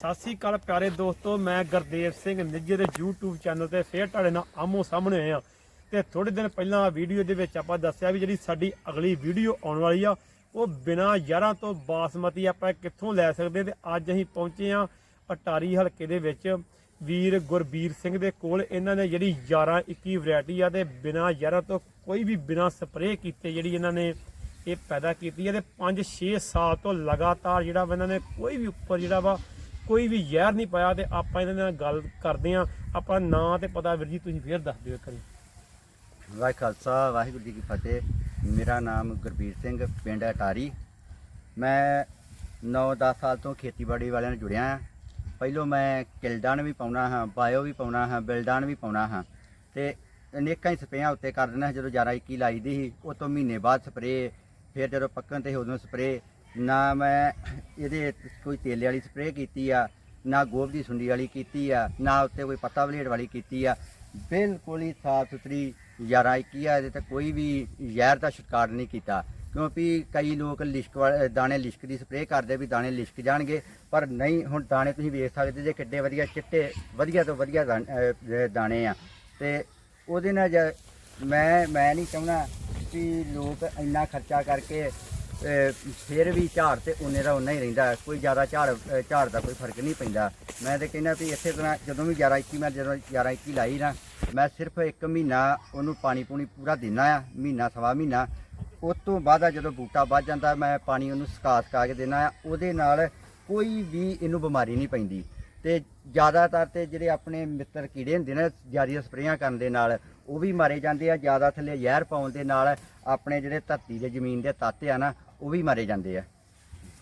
ਸਤਿ ਸ੍ਰੀ ਅਕਾਲ ਪਿਆਰੇ ਦੋਸਤੋ, ਮੈਂ ਗੁਰਦੇਵ ਸਿੰਘ ਨਿੱਜੇ ਦੇ YouTube ਚੈਨਲ ਤੇ ਫੇਰ ਤੁਹਾਡੇ ਨਾਲ ਆਮੋ ਸਾਹਮਣੇ ਆਏ ਆ ਤੇ ਥੋੜੇ ਦਿਨ ਪਹਿਲਾਂ ਵੀਡੀਓ ਦੇ ਵਿੱਚ ਆਪਾਂ ਦੱਸਿਆ ਵੀ ਜਿਹੜੀ ਸਾਡੀ ਅਗਲੀ ਵੀਡੀਓ ਆਉਣ ਵਾਲੀ ਆ, ਉਹ ਬਿਨਾ ਯਾਰਾਂ ਤੋਂ ਬਾਸਮਤੀ ਆਪਾਂ ਕਿੱਥੋਂ ਲੈ ਸਕਦੇ ਤੇ ਅੱਜ ਅਸੀਂ ਪਹੁੰਚੇ ਆ ਅਟਾਰੀ ਹਲਕੇ ਦੇ ਵਿੱਚ। ਵੀਰ ਗੁਰਬੀਰ ਸਿੰਘ ਦੇ ਕੋਲ ਇਹਨਾਂ ਨੇ ਜਿਹੜੀ 11 21 ਵੈਰਾਈਟੀ ਆ ਤੇ ਬਿਨਾ ਯਾਰਾਂ ਤੋਂ ਕੋਈ ਵੀ ਬਿਨਾ ਸਪਰੇਅ ਕੀਤੇ ਜਿਹੜੀ ਇਹਨਾਂ ਨੇ ਇਹ ਪੈਦਾ ਕੀਤੀ ਹੈ ਤੇ 5-6 ਸਾਲ ਤੋਂ ਲਗਾਤਾਰ ਜਿਹੜਾ ਵਾ ਇਹਨਾਂ ਨੇ ਕੋਈ ਵੀ ਉੱਪਰ ਜਿਹੜਾ ਵਾ ਕੋਈ ਵੀ ਜ਼ਹਿਰ ਨਹੀਂ ਪਾਇਆ ਤੇ ਆਪਾਂ ਇਹਦੇ ਨਾਲ ਗੱਲ ਕਰਦੇ ਆ ਆਪਾਂ ਨਾਂ ਤੇ ਪਤਾ ਵੀਰ ਜੀ ਤੁਸੀਂ ਫੇਰ ਦੱਸ ਦਿਓ ਇੱਕ ਵਾਰੀ। ਵਾਹਿ ਖਾਲਸਾ, ਵਾਹਿਗੁਰੂ ਜੀ ਕੀ ਫਤਿਹ। ਮੇਰਾ ਨਾਮ ਗੁਰਬੀਰ ਸਿੰਘ, ਪਿੰਡ ਅਟਾਰੀ। ਮੈਂ 9-10 ਸਾਲ ਤੋਂ ਖੇਤੀਬਾੜੀ ਵਾਲਿਆਂ ਨਾਲ ਜੁੜਿਆ ਹਾਂ। ਪਹਿਲੋਂ ਮੈਂ ਕਿਲਡਨ ਵੀ ਪਾਉਣਾ ਹਾਂ, ਬਾਇਓ ਵੀ ਪਾਉਣਾ ਹਾਂ ਬਿਲਡਨ ਵੀ ਪਾਉਣਾ ਹਾਂ। ਤੇ ਅਨੇਕਾਂ ਹੀ ਸਪਰੇਆਂ ਉੱਤੇ ਕਰ ਦਿੰਦਾ ਜਦੋਂ 11 21 ਲਾਈ ਦੀ ਸੀ ਉਹ ਤੋਂ ਮਹੀਨੇ ਬਾਅਦ ਸਪਰੇ ਫਿਰ ਜਦੋਂ ਪੱਕਣ ਤੇ ਉਦੋਂ ਸਪਰੇਅ। ਨਾ ਮੈਂ ਇਹਦੇ ਕੋਈ ਤੇਲੇ ਵਾਲੀ ਸਪਰੇਅ ਕੀਤੀ ਆ, ਨਾ ਗੋਭ ਦੀ ਸੁੰਡੀ ਵਾਲੀ ਕੀਤੀ ਆ, ਨਾ ਉੱਤੇ ਕੋਈ ਪੱਤਾ ਬਲੇਡ ਵਾਲੀ ਕੀਤੀ ਆ। ਬਿਲਕੁਲ ਹੀ ਸਾਫ਼ ਸੁਥਰੀ 11 21 ਆ, ਇਹਦੇ ਤੇ ਕੋਈ ਵੀ ਜ਼ਹਿਰ ਦਾ ਛਿੜਕਾਅ ਨਹੀਂ ਕੀਤਾ। ਕਿਉਂਕਿ ਕਈ ਲੋਕ ਲਿਸ਼ਕ ਵਾਲੇ ਦਾਣੇ ਲਿਸ਼ਕ ਦੀ ਸਪਰੇਅ ਕਰਦੇ ਵੀ ਦਾਣੇ ਲਿਸ਼ਕ ਜਾਣਗੇ, ਪਰ ਨਹੀਂ, ਹੁਣ ਦਾਣੇ ਤੁਸੀਂ ਵੇਖ ਸਕਦੇ ਜੇ ਕਿੱਡੇ ਵਧੀਆ ਚਿੱਟੇ, ਵਧੀਆ ਤੋਂ ਵਧੀਆ ਦਾਣੇ ਆ। ਤੇ ਉਹਦੇ ਨਾਲ ਜ- ਮੈਂ ਮੈਂ ਨਹੀਂ ਚਾਹੁੰਦਾ ਕਿ ਲੋਕ ਇੰਨਾ ਖਰਚਾ ਕਰਕੇ ਫਿਰ ਵੀ ਝਾੜ ਤੇ ਉਨੇ ਦਾ ਉਨਾ ਹੀ ਰਹਿੰਦਾ। ਕੋਈ ਜ਼ਿਆਦਾ ਝਾੜ ਝਾੜ ਦਾ ਕੋਈ ਫ਼ਰਕ ਨਹੀਂ ਪੈਂਦਾ। ਮੈਂ ਤੇ ਕਹਿੰਦਾ ਵੀ ਇੱਥੇ ਤਰ੍ਹਾਂ ਜਦੋਂ ਵੀ 11 21 ਮੈਂ ਜਦੋਂ 11 21 ਲਾਈ ਨਾ, ਮੈਂ ਸਿਰਫ ਇੱਕ ਮਹੀਨਾ ਉਹਨੂੰ ਪਾਣੀ ਪੂਣੀ ਪੂਰਾ ਦੇਣਾ ਆ, ਮਹੀਨਾ, ਸਵਾ ਮਹੀਨਾ। ਉਸ ਤੋਂ ਬਾਅਦ ਜਦੋਂ ਬੂਟਾ ਵੱਧ ਜਾਂਦਾ, ਮੈਂ ਪਾਣੀ ਉਹਨੂੰ ਸੁਕਾ ਸੁਕਾ ਕੇ ਦੇਣਾ ਆ। ਉਹਦੇ ਨਾਲ ਕੋਈ ਵੀ ਇਹਨੂੰ ਬਿਮਾਰੀ ਨਹੀਂ ਪੈਂਦੀ। ਤੇ ਜ਼ਿਆਦਾਤਰ ਤੇ ਜਿਹੜੇ ਆਪਣੇ ਮਿੱਤਰ ਕੀੜੇ ਹੁੰਦੇ ਨੇ ਜ਼ਿਆਦਾ ਸਪਰੇਆਂ ਕਰਨ ਦੇ ਨਾਲ, ਉਹ ਵੀ ਮਾਰੇ ਜਾਂਦੇ ਆ। ਜ਼ਿਆਦਾ ਥੱਲੇ ਜ਼ਹਿਰ ਪਾਉਣ ਦੇ ਨਾਲ ਆਪਣੇ ਜਿਹੜੇ ਧਰਤੀ ਦੇ ਜ਼ਮੀਨ ਦੇ ਤੱਤ ਆ ਨਾ ਉਹ ਵੀ ਮਾਰੇ ਜਾਂਦੇ ਆ।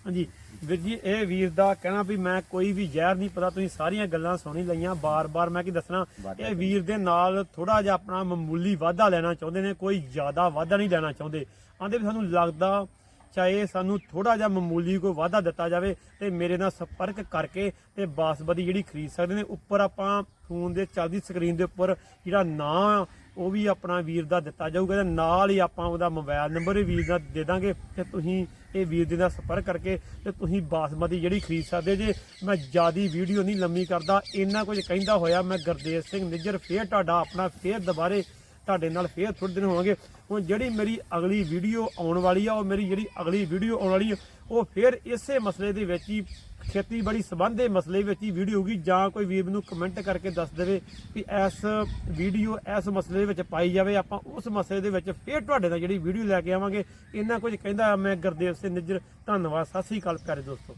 ਹਾਂਜੀ ਵੀਰ ਜੀ ਇਹ ਵੀਰ ਦਾ ਕਹਿਣਾ ਵੀ ਮੈਂ ਕੋਈ ਵੀ ਜ਼ਹਿਰ ਨਹੀਂ ਪਤਾ ਤੁਸੀਂ ਸਾਰੀਆਂ ਗੱਲਾਂ ਸੁਣੀ ਲਈਆਂ ਬਾਰ-ਬਾਰ ਮੈਂ ਕੀ ਦੱਸਣਾ ਇਹ ਵੀਰ ਦੇ ਨਾਲ ਥੋੜਾ ਜਿਹਾ ਆਪਣਾ ਮਾਮੂਲੀ ਵਾਧਾ ਲੈਣਾ ਚਾਹੁੰਦੇ ਨੇ ਕੋਈ ਜ਼ਿਆਦਾ ਵਾਧਾ ਨਹੀਂ ਲੈਣਾ ਚਾਹੁੰਦੇ। ਆਂਦੇ ਵੀ ਸਾਨੂੰ ਲੱਗਦਾ ਚਾਹੇ ਸਾਨੂੰ ਥੋੜਾ ਜਿਹਾ ਮਾਮੂਲੀ ਕੋਈ ਵਾਧਾ ਦਿੱਤਾ ਜਾਵੇ ਤੇ ਮੇਰੇ ਨਾਲ ਸੰਪਰਕ ਕਰਕੇ ਤੇ ਬਾਸਮਤੀ ਜਿਹੜੀ ਖਰੀਦ ਸਕਦੇ ਨੇ ਉੱਪਰ ਆਪਾਂ ਫੋਨ ਦੇ ਚੱਲਦੀ ਸਕਰੀਨ ਦੇ ਉੱਪਰ ਜਿਹੜਾ ਨਾਂ ਉਹ ਵੀ ਆਪਣਾ ਵੀਰ ਦਾ ਦਿੱਤਾ ਜਾਊਗਾ ਤੇ ਨਾਲ ਹੀ ਆਪਾਂ ਉਹਦਾ ਮੋਬਾਈਲ ਨੰਬਰ ਵੀ ਵੀਰ ਦਾ ਦੇ ਦਾਂਗੇ ਤੇ ਤੁਸੀਂ ਇਹ ਵੀਰ ਦੇ ਨਾਲ ਸੰਪਰਕ ਕਰਕੇ ਤੇ ਤੁਸੀਂ ਬਾਸਮਤੀ ਜਿਹੜੀ ਖਰੀਦ ਸਕਦੇ ਜੇ। ਮੈਂ ਜਿਆਦੀ ਵੀਡੀਓ ਨਹੀਂ ਲੰਮੀ ਕਰਦਾ, ਇੰਨਾ ਕੁਝ ਕਹਿੰਦਾ ਹੋਇਆ ਮੈਂ ਗੁਰਦੇਵ ਸਿੰਘ ਨਿੱਜਰ, ਫੇਰ ਤੁਹਾਡਾ ਆਪਣਾ ਫੇਰ ਦੁਬਾਰੇ ਤੁਹਾਡੇ ਨਾਲ ਫੇਰ ਥੋੜੇ ਦਿਨ ਹੋਵਾਂਗੇ ਹੁਣ ਜਿਹੜੀ ਮੇਰੀ ਅਗਲੀ ਵੀਡੀਓ ਆਉਣ ਵਾਲੀ ਆ, ਉਹ ਮੇਰੀ ਜਿਹੜੀ ਅਗਲੀ ਵੀਡੀਓ ਆਉਣ ਵਾਲੀ ਆ, ਉਹ ਫਿਰ ਇਸੇ ਮਸਲੇ ਦੇ ਵਿੱਚ ਹੀ, ਖੇਤੀਬਾੜੀ ਸੰਬੰਧ ਦੇ ਮਸਲੇ ਵਿੱਚ ਹੀ ਵੀਡੀਓ ਹੋਊਗੀ, ਜਾਂ ਕੋਈ ਵੀਰ ਨੂੰ ਕਮੈਂਟ ਕਰਕੇ ਦੱਸ ਦੇਵੇ ਕਿ ਇਸ ਵੀਡੀਓ, ਇਸ ਮਸਲੇ ਦੇ ਵਿੱਚ ਪਾਈ ਜਾਵੇ, ਆਪਾਂ ਉਸ ਮਸਲੇ ਦੇ ਵਿੱਚ ਫੇਰ ਤੁਹਾਡੇ ਨਾਲ ਜਿਹੜੀ ਵੀਡੀਓ ਲੈ ਕੇ ਆਵਾਂਗੇ। ਇੰਨਾ ਕੁਝ ਕਹਿੰਦਾ ਮੈਂ ਗੁਰਦੇਵ ਸਿੰਘ ਨਿੱਜਰ, ਧੰਨਵਾਦ, ਸਤਿ ਸ੍ਰੀ ਅਕਾਲ, ਪਿਆਰੇ ਦੋਸਤੋ।